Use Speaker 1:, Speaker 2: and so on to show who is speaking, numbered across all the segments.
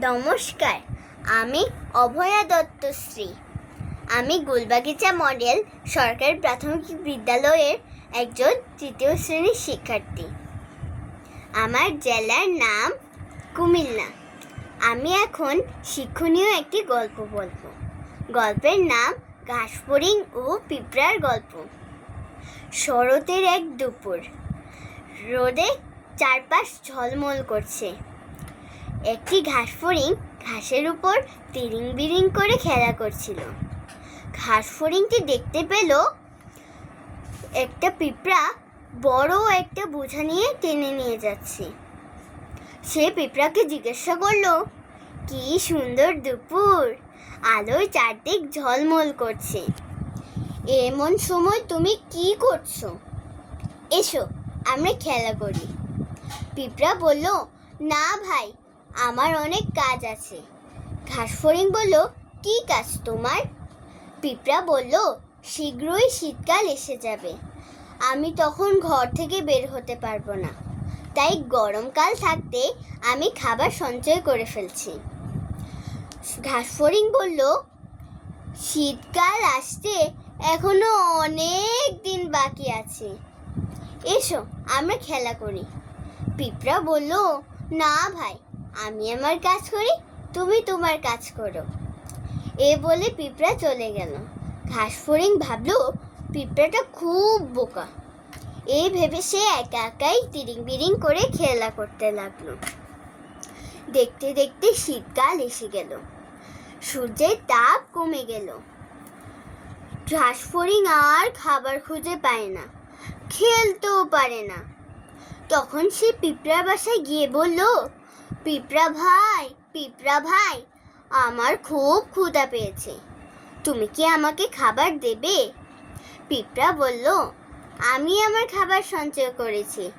Speaker 1: নমস্কার, আমি অভয়া দত্তশ্রী আমি গুলবাগিচা মডেল, সরকারি প্রাথমিক বিদ্যালয়ের একজন তৃতীয় শ্রেণির শিক্ষার্থী। আমার জেলার নাম কুমিল্লা। আমি এখন শিক্ষণীয় একটি গল্প বলব। গল্পের নাম ঘাসফড়িং ও পিঁপড়ার গল্প। শরতের এক দুপুর। রোদে চারপাশ ঝলমল করছে। একটি ঘাস ফড়িং ঘাসের উপর তিরিং বিরিং করে খেলা করছিল। ঘাস ফড়িংটি দেখতে পেল একটা পিঁপড়া বড় একটা বোঝা নিয়ে টেনে নিয়ে যাচ্ছে। সে পিঁপড়াকে জিজ্ঞাসা করল, কি সুন্দর দুপুর, আলোয় চারদিক ঝলমল করছে। এমন সময় তুমি কি করছ? এসো, আমরা খেলা করি। পিঁপড়া বলল, না ভাই আমার অনেক কাজ আছে। ঘাসফড়িং বলল, কি কাজ তোমার? পিঁপড়া বলল, শীঘ্রই শীতকাল এসে যাবে। আমি তখন ঘর থেকে বের হতে পারব না। তাই গরমকাল থাকতে আমি খাবার সঞ্চয় করে ফেলছি। ঘাসফড়িং বলল, শীতকাল আসতে এখনও অনেক দিন বাকি আছে। এসো, আমরা খেলা করি। পিঁপড়া বলল, না ভাই আমি আমার কাজ করি, তুমি তোমার কাজ করো। এ বলে পিঁপড়া চলে গেল। ঘাস ফড়িং ভাবলো, পিঁপড়াটা খুব বোকা। এই ভেবে সে একা একাই তিরিং বিরিং করে খেলা করতে লাগল। দেখতে দেখতে শীতকাল এসে গেল। সূর্যের তাপ কমে গেল। ঘাস ফড়িং আর খাবার খুঁজে পায় না, খেলতেও পারে না। তখন সে পিঁপড়ার বাসায় গিয়ে বলল পিঁপড়া ভাই পিঁপড়া ভাই, আমার খুব ক্ষুধা পেয়েছে। তুমি কি আমাকে খাবার দেবে? পিঁপড়া বলল, আমি আমার খাবার সঞ্চয় করেছি।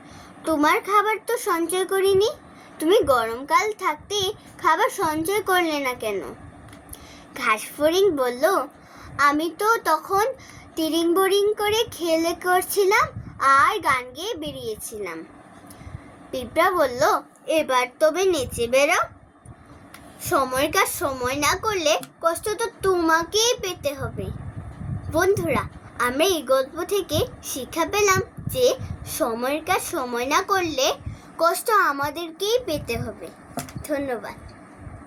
Speaker 1: তোমার খাবার তো সঞ্চয় করিনি। তুমি গরমকাল থাকতে খাবার সঞ্চয় করলে না কেন? ঘাস ঘাসফড়িং বলল, আমি তো তখন তিরিং বোরিং করে খেলে করছিলাম আর গান গেয়ে বেরিয়েছিলাম। পিঁপড়া বলল, এবার তবে নেচে বেরো। সময়কার সময় না করলে কষ্ট তো তোমাকেই পেতে হবে। বন্ধুরা, আমরা এই গল্প থেকে শিক্ষা পেলাম যে সময়কার সময় না করলে কষ্ট আমাদেরকেই পেতে হবে। ধন্যবাদ।